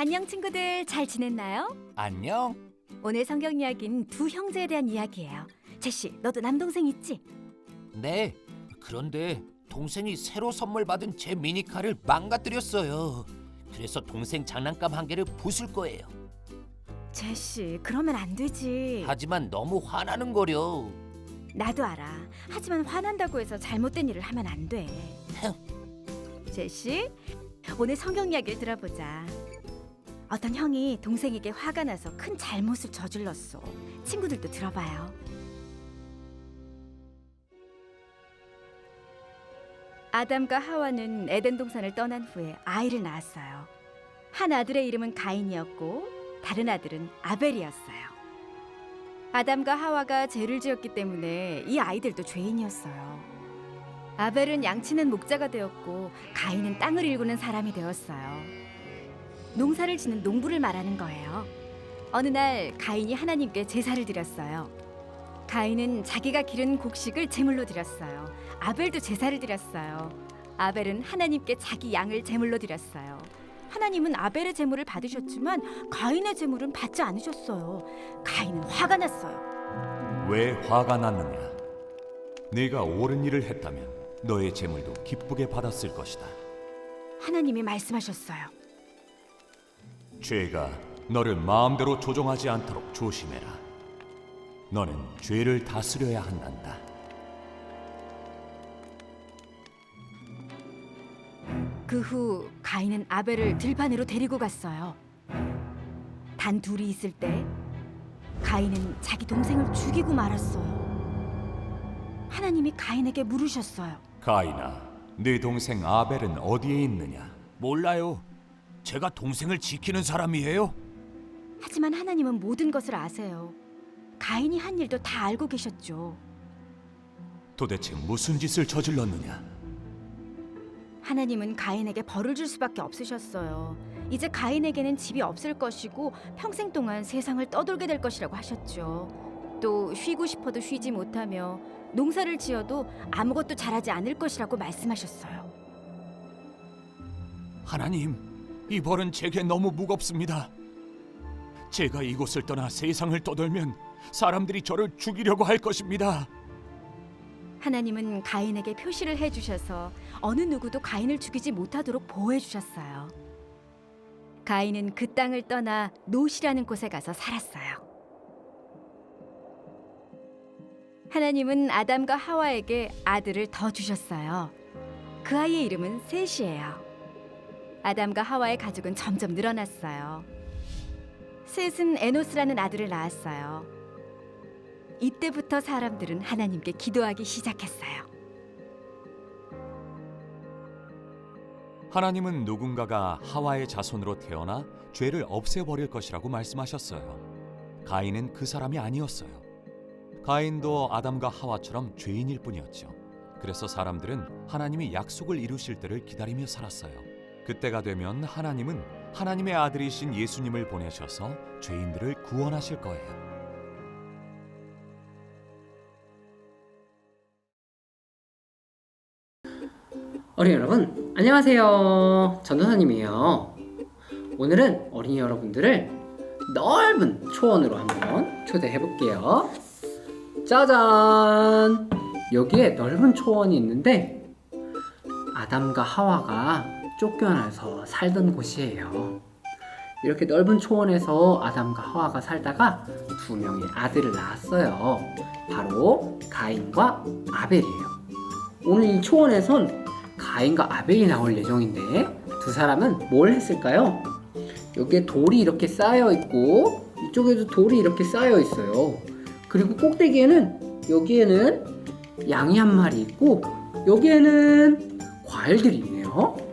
안녕 친구들 잘 지냈나요? 안녕. 오늘 성경 이야기는 두 형제에 대한 이야기예요. 제시, 너도 남동생 있지? 네. 그런데 동생이 새로 선물 받은 제 미니카를 망가뜨렸어요. 그래서 동생 장난감 한 개를 부술 거예요. 제시, 그러면 안 되지. 하지만 너무 화나는 거려. 나도 알아. 하지만 화난다고 해서 잘못된 일을 하면 안 돼. 제시, 오늘 성경 이야기를 들어보자. 어떤 형이 동생에게 화가 나서 큰 잘못을 저질렀어. 친구들도 들어봐요. 아담과 하와는 에덴 동산을 떠난 후에 아이를 낳았어요. 한 아들의 이름은 가인이었고 다른 아들은 아벨이었어요. 아담과 하와가 죄를 지었기 때문에 이 아이들도 죄인이었어요. 아벨은 양치는 목자가 되었고 가인은 땅을 일구는 사람이 되었어요. 농사를 짓는 농부를 말하는 거예요. 어느 날 가인이 하나님께 제사를 드렸어요. 가인은 자기가 기른 곡식을 제물로 드렸어요. 아벨도 제사를 드렸어요. 아벨은 하나님께 자기 양을 제물로 드렸어요. 하나님은 아벨의 제물을 받으셨지만 가인의 제물은 받지 않으셨어요. 가인은 화가 났어요. 왜 화가 났느냐? 네가 옳은 일을 했다면 너의 재물도 기쁘게 받았을 것이다. 하나님이 말씀하셨어요. 죄가 너를 마음대로 조종하지 않도록 조심해라. 너는 죄를 다스려야 한단다. 그 후 가인은 아벨을 들판으로 데리고 갔어요. 단 둘이 있을 때 가인은 자기 동생을 죽이고 말았어요. 하나님이 가인에게 물으셨어요. 가인아, 네 동생 아벨은 어디에 있느냐? 몰라요. 제가 동생을 지키는 사람이에요. 하지만 하나님은 모든 것을 아세요. 가인이 한 일도 다 알고 계셨죠. 도대체 무슨 짓을 저질렀느냐? 하나님은 가인에게 벌을 줄 수밖에 없으셨어요. 이제 가인에게는 집이 없을 것이고 평생 동안 세상을 떠돌게 될 것이라고 하셨죠. 또 쉬고 싶어도 쉬지 못하며 농사를 지어도 아무것도 자라지 않을 것이라고 말씀하셨어요. 하나님, 이 벌은 제게 너무 무겁습니다. 제가 이곳을 떠나 세상을 떠돌면 사람들이 저를 죽이려고 할 것입니다. 하나님은 가인에게 표시를 해 주셔서 어느 누구도 가인을 죽이지 못하도록 보호해 주셨어요. 가인은 그 땅을 떠나 노시라는 곳에 가서 살았어요. 하나님은 아담과 하와에게 아들을 더 주셨어요. 그 아이의 이름은 셋이에요. 아담과 하와의 가족은 점점 늘어났어요. 셋은 에노스라는 아들을 낳았어요. 이때부터 사람들은 하나님께 기도하기 시작했어요. 하나님은 누군가가 하와의 자손으로 태어나 죄를 없애버릴 것이라고 말씀하셨어요. 가인은 그 사람이 아니었어요. 가인도 아담과 하와처럼 죄인일 뿐이었죠. 그래서 사람들은 하나님이 약속을 이루실 때를 기다리며 살았어요. 그때가 되면 하나님은 하나님의 아들이신 예수님을 보내셔서 죄인들을 구원하실 거예요. 어린이 여러분, 안녕하세요. 전도사님이에요. 오늘은 어린이 여러분들을 넓은 초원으로 한번 초대해 볼게요. 짜잔! 여기에 넓은 초원이 있는데 아담과 하와가 쫓겨나서 살던 곳이에요. 이렇게 넓은 초원에서 아담과 하와가 살다가 두 명의 아들을 낳았어요. 바로 가인과 아벨이에요. 오늘 이 초원에선 가인과 아벨이 나올 예정인데 두 사람은 뭘 했을까요? 여기에 돌이 이렇게 쌓여 있고 이쪽에도 돌이 이렇게 쌓여 있어요. 그리고 꼭대기에는 여기에는 양이 한 마리 있고 여기에는 과일들이 있네요.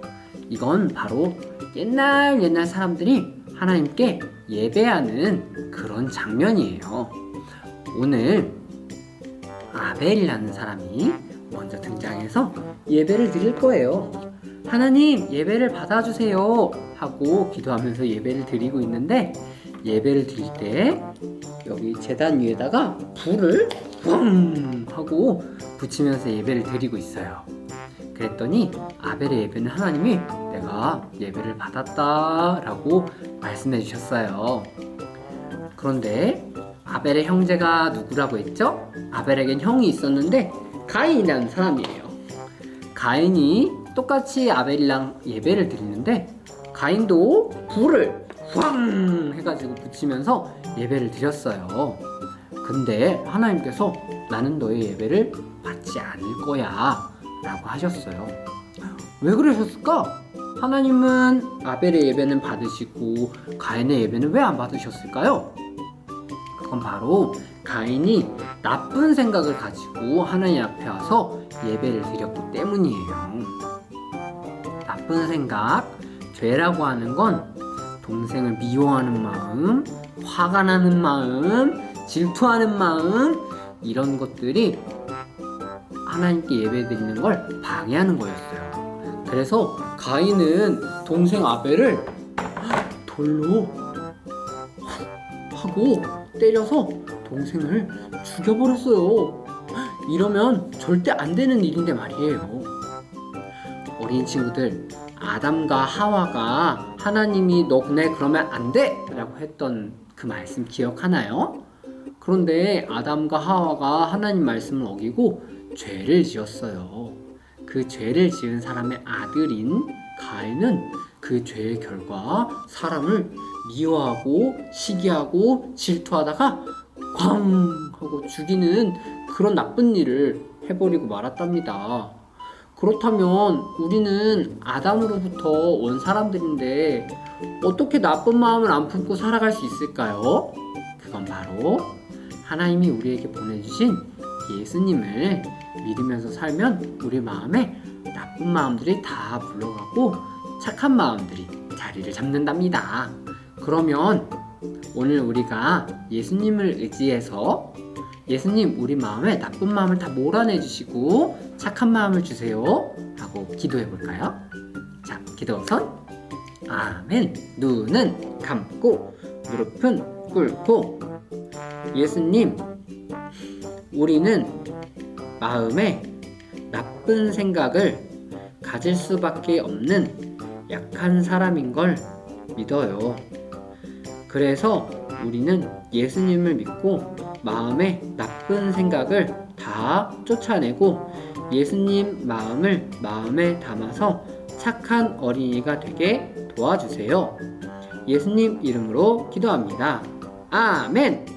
이건 바로 옛날 옛날 사람들이 하나님께 예배하는 그런 장면이에요. 오늘 아벨이라는 사람이 먼저 등장해서 예배를 드릴 거예요. 하나님 예배를 받아주세요 하고 기도하면서 예배를 드리고 있는데 예배를 드릴 때 여기 재단 위에다가 불을 뿡 하고 붙이면서 예배를 드리고 있어요. 그랬더니 아벨의 예배는 하나님이 내가 예배를 받았다 라고 말씀해 주셨어요. 그런데 아벨의 형제가 누구라고 했죠? 아벨에겐 형이 있었는데 가인이라는 사람이에요. 가인이 똑같이 아벨이랑 예배를 드리는데 가인도 불을 황 해가지고 붙이면서 예배를 드렸어요. 근데 하나님께서 나는 너의 예배를 받지 않을 거야 라고 하셨어요. 왜 그러셨을까? 하나님은 아벨의 예배는 받으시고 가인의 예배는 왜 안 받으셨을까요? 그건 바로 가인이 나쁜 생각을 가지고 하나님 앞에 와서 예배를 드렸기 때문이에요. 나쁜 생각, 죄라고 하는 건 동생을 미워하는 마음, 화가 나는 마음, 질투하는 마음, 이런 것들이 하나님께 예배 드리는 걸 방해하는 거였어요. 그래서 가인은 동생 아벨을 돌로 하고 때려서 동생을 죽여버렸어요. 이러면 절대 안 되는 일인데 말이에요. 어린 친구들, 아담과 하와가 하나님이 너 그네 그러면 안 돼! 라고 했던 그 말씀 기억하나요? 그런데 아담과 하와가 하나님 말씀을 어기고 죄를 지었어요. 그 죄를 지은 사람의 아들인 가인은 그 죄의 결과 사람을 미워하고 시기하고 질투하다가 꽝 하고 죽이는 그런 나쁜 일을 해버리고 말았답니다. 그렇다면 우리는 아담으로부터 온 사람들인데 어떻게 나쁜 마음을 안 품고 살아갈 수 있을까요? 그건 바로 하나님이 우리에게 보내주신 예수님을 믿으면서 살면 우리 마음에 나쁜 마음들이 다 물러가고 착한 마음들이 자리를 잡는답니다. 그러면 오늘 우리가 예수님을 의지해서 예수님 우리 마음에 나쁜 마음을 다 몰아내 주시고 착한 마음을 주세요 하고 기도해 볼까요? 자 기도선 아멘 눈은 감고 무릎은 꿇고 예수님 우리는 마음에 나쁜 생각을 가질 수밖에 없는 약한 사람인 걸 믿어요. 그래서 우리는 예수님을 믿고 마음에 나쁜 생각을 다 쫓아내고 예수님 마음을 마음에 담아서 착한 어린이가 되게 도와주세요. 예수님 이름으로 기도합니다. 아멘!